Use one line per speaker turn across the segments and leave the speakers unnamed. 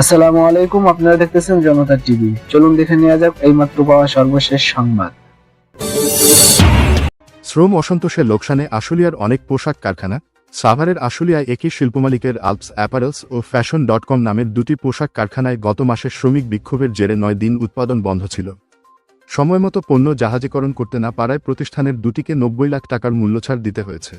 আসসালামু আলাইকুম, আপনারা দেখতেছেন জনতা টিভি। চলুন দেখে নেওয়া যাক এইমাত্র পাওয়া সর্বশেষ সংবাদ।
শ্রম অসন্তোষের লোকসানে আশুলিয়ার অনেক পোশাক কারখানা, সাভারের আশুলিয়ায় একই শিল্পমালিকের আলপস, অ্যাপারেলস ও ফ্যাশন ডট কম নামের দুটি পোশাক কারখানায় গত মাসে শ্রমিক বিক্ষোভের জেরে নয় দিন উৎপাদন বন্ধ ছিল। সময়মতো পণ্য জাহাজীকরণ করতে না পারায় প্রতিষ্ঠানের দুটিকে নব্বই লাখ টাকার মূল্যছাড় দিতে হয়েছে।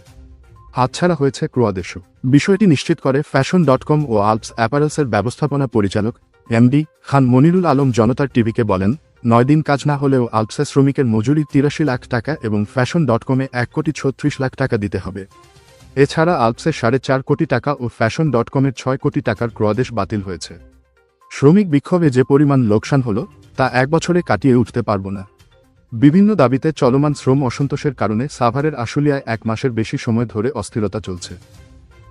হাতছাড়া হয়েছে ক্রোয়াদেশও বিষয়টি নিশ্চিত করে ফ্যাশন ডট কম ও আলপস অ্যাপারেলসের ব্যবস্থাপনা পরিচালক এমডি খান মনিরুল আলম জনতার টিভিকে বলেন, নয় দিন কাজ না হলেও আলপসে শ্রমিকের মজুরি তিরাশি লাখ টাকা এবং ফ্যাশন ডট কমে এক কোটি ছত্রিশ লাখ টাকা দিতে হবে। এছাড়া আলপসের সাড়ে চার কোটি টাকা ও ফ্যাশন ডট কমের ছয় কোটি টাকার ক্রয়াদেশ বাতিল হয়েছে। শ্রমিক বিক্ষোভে যে পরিমাণ লোকসান হল, তা এক বছরে কাটিয়ে উঠতে পারব না। বিভিন্ন দাবিতে চলমান শ্রম অসন্তোষের কারণে সাভারের আশুলিয়ায় এক মাসের বেশি সময় ধরে অস্থিরতা চলছে।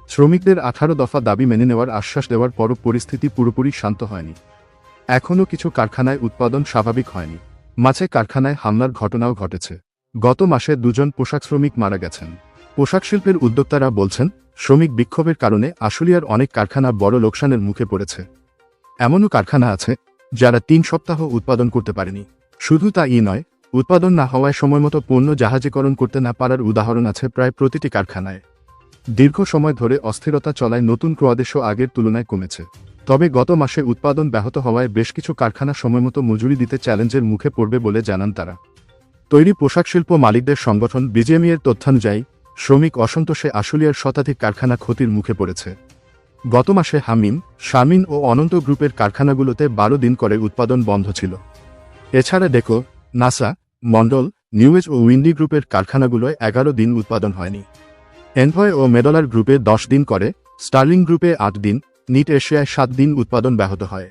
শ্রমিকদের আঠারো দফা দাবি মেনে নেওয়ার আশ্বাস দেওয়ার পরও পরিস্থিতি পুরোপুরি শান্ত হয়নি। এখনও কিছু কারখানায় উৎপাদন স্বাভাবিক হয়নি। মাঝে কারখানায় হামলার ঘটনাও ঘটেছে। গত মাসে দুজন পোশাক শ্রমিক মারা গেছেন। পোশাক শিল্পের উদ্যোক্তারা বলছেন, শ্রমিক বিক্ষোভের কারণে আশুলিয়ার অনেক কারখানা বড় লোকসানের মুখে পড়েছে। এমনও কারখানা আছে, যারা তিন সপ্তাহ উৎপাদন করতে পারেনি। শুধু তাই নয় উৎপাদন না হওয়ায় সময়মতো পণ্য জাহাজীকরণ করতে না পারার উদাহরণ আছে প্রায় প্রতিটি কারখানায়। দীর্ঘ সময় ধরে অস্থিরতা চলায় নতুন ক্রয়াদেশও আগের তুলনায় কমেছে। তবে গত মাসে উৎপাদন ব্যাহত হওয়ায় বেশ কিছু কারখানা সময়মতো মজুরি দিতে চ্যালেঞ্জের মুখে পড়বে বলে জানান তারা। তৈরি পোশাক শিল্প মালিকদের সংগঠন বিজেএমই এর তথ্যানুযায়ী, শ্রমিক অসন্তোষে আশুলিয়ার শতাধিক কারখানা ক্ষতির মুখে পড়েছে। গত মাসে হামিম, শামিন ও অনন্ত গ্রুপের কারখানাগুলোতে বারো দিন করে উৎপাদন বন্ধ ছিল। এছাড়া Deco Nassa Mondol New Age ও উইন্ডি গ্রুপের কারখানাগুলোয় এগারো দিন উৎপাদন হয়নি। এনভয় ও মেডলার গ্রুপে দশ দিন করে, স্টার্লিং গ্রুপে আট দিন, নিট এশিয়ায় সাত দিন উৎপাদন ব্যাহত হয়।